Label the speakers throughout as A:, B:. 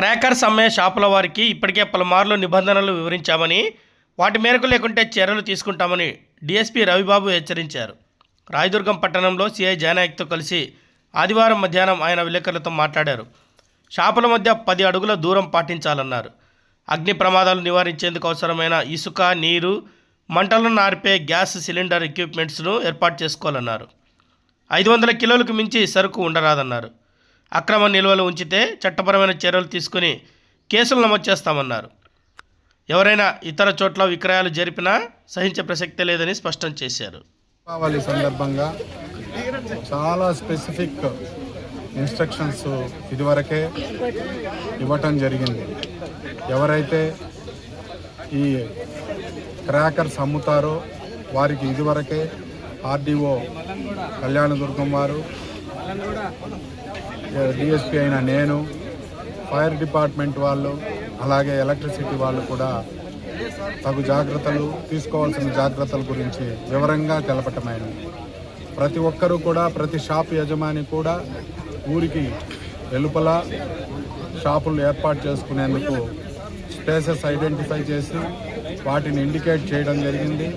A: Crackers అమ్మే షాపుల వారికి ఇప్పటికే పలుమార్లు నిబంధనలు వివరించామని వాటి మేరకు లేకుంటే చర్యలు తీసుకుంటామని డీఎస్పీ రవిబాబు హెచ్చరించారు. రాయదుర్గం పట్టణంలో సిఐ జానాయక్తో కలిసి ఆదివారం మధ్యాహ్నం ఆయన విలేకరులతో మాట్లాడారు. షాపుల మధ్య పది అడుగుల దూరం పాటించాలన్నారు. అగ్ని ప్రమాదాలు నివారించేందుకు అవసరమైన ఇసుక నీరు మంటలను నార్పే గ్యాస్ సిలిండర్ ఎక్విప్మెంట్స్ను ఏర్పాటు చేసుకోవాలన్నారు. ఐదు వందల కిలోలకు మించి సరుకు ఉండరాదన్నారు. అక్రమ నిల్వలు ఉంచితే చట్టపరమైన చర్యలు తీసుకుని కేసులు నమోదు చేస్తామన్నారు. ఎవరైనా ఇతర చోట్ల విక్రయాలు జరిపినా సహించే ప్రసక్తే లేదని స్పష్టం చేశారు.
B: దీపావళి సందర్భంగా చాలా స్పెసిఫిక్ ఇన్స్ట్రక్షన్స్ ఇదివరకే ఇవ్వటం జరిగింది. ఎవరైతే ఈ క్రాకర్స్ అమ్ముతారో వారికి ఇదివరకే ఆర్డీఓ కళ్యాణదుర్గం వారు డిఎస్పీ అయిన నేను ఫైర్ డిపార్ట్మెంట్ వాళ్ళు అలాగే ఎలక్ట్రిసిటీ వాళ్ళు కూడా తగు జాగ్రత్తలు తీసుకోవాల్సిన జాగ్రత్తల గురించి వివరంగా తెలపటమైనది ప్రతి ఒక్కరూ కూడా ప్రతి షాప్ యజమాని కూడా ఊరికి వెలుపల షాపులు ఏర్పాటు చేసుకునేందుకు స్పేసెస్ ఐడెంటిఫై చేసి వాటిని ఇండికేట్ చేయడం జరిగింది.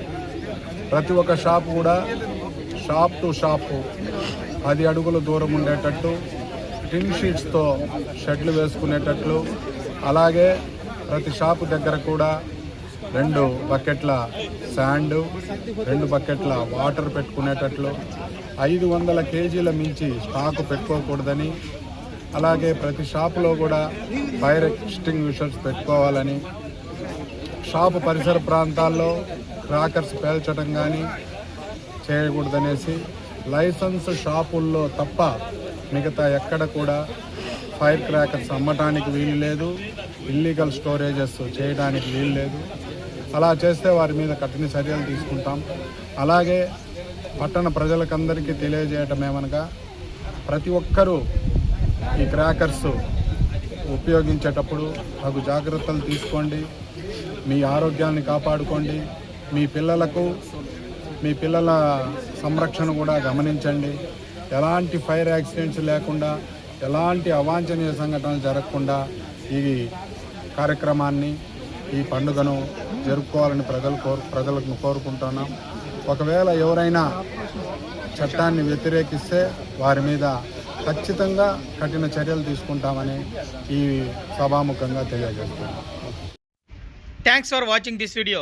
B: ప్రతి ఒక్క షాప్ కూడా షాప్ టు షాప్ పది అడుగుల దూరం ఉండేటట్టు టిన్ షీట్స్తో షెడ్లు వేసుకునేటట్లు. అలాగే ప్రతి షాపు దగ్గర కూడా రెండు బకెట్ల శాండ్ రెండు బకెట్ల వాటర్ పెట్టుకునేటట్లు. ఐదు వందల కేజీల మించి స్టాకు పెట్టుకోకూడదని అలాగే ప్రతి షాపులో కూడా ఫైర్ ఎక్స్టింగ్విషర్స్ పెట్టుకోవాలని. షాపు పరిసర ప్రాంతాల్లో క్రాకర్స్ పేల్చడం కానీ చేయకూడదనేసి లైసెన్స్ షాపుల్లో తప్ప మిగతా ఎక్కడ కూడా ఫైర్ క్రాకర్స్ అమ్మటానికి వీలు లేదు. ఇల్లీగల్ స్టోరేజెస్ చేయడానికి వీలు లేదు. అలా చేస్తే వారి మీద కఠిన చర్యలు తీసుకుంటాం. అలాగే పట్టణ ప్రజలకందరికీ తెలియజేయటం ఏమనగా ప్రతి ఒక్కరూ ఈ క్రాకర్స్ ఉపయోగించేటప్పుడు తగు జాగ్రత్తలు తీసుకోండి. మీ ఆరోగ్యాన్ని కాపాడుకోండి. మీ పిల్లలకు మీ పిల్లల సంరక్షణ కూడా గమనించండి. ఎలాంటి ఫైర్ యాక్సిడెంట్స్ లేకుండా ఎలాంటి అవాంఛనీయ సంఘటనలు జరగకుండా ఈ కార్యక్రమాన్ని ఈ పండుగను జరుపుకోవాలని ప్రజలు కోరు ప్రజలకు కోరుకుంటున్నాం. ఒకవేళ ఎవరైనా చట్టాన్ని వ్యతిరేకిస్తే వారి మీద ఖచ్చితంగా కఠిన చర్యలు తీసుకుంటామని ఈ సభాముఖంగా తెలియజేస్తున్నాం.
A: Thanks for watching this video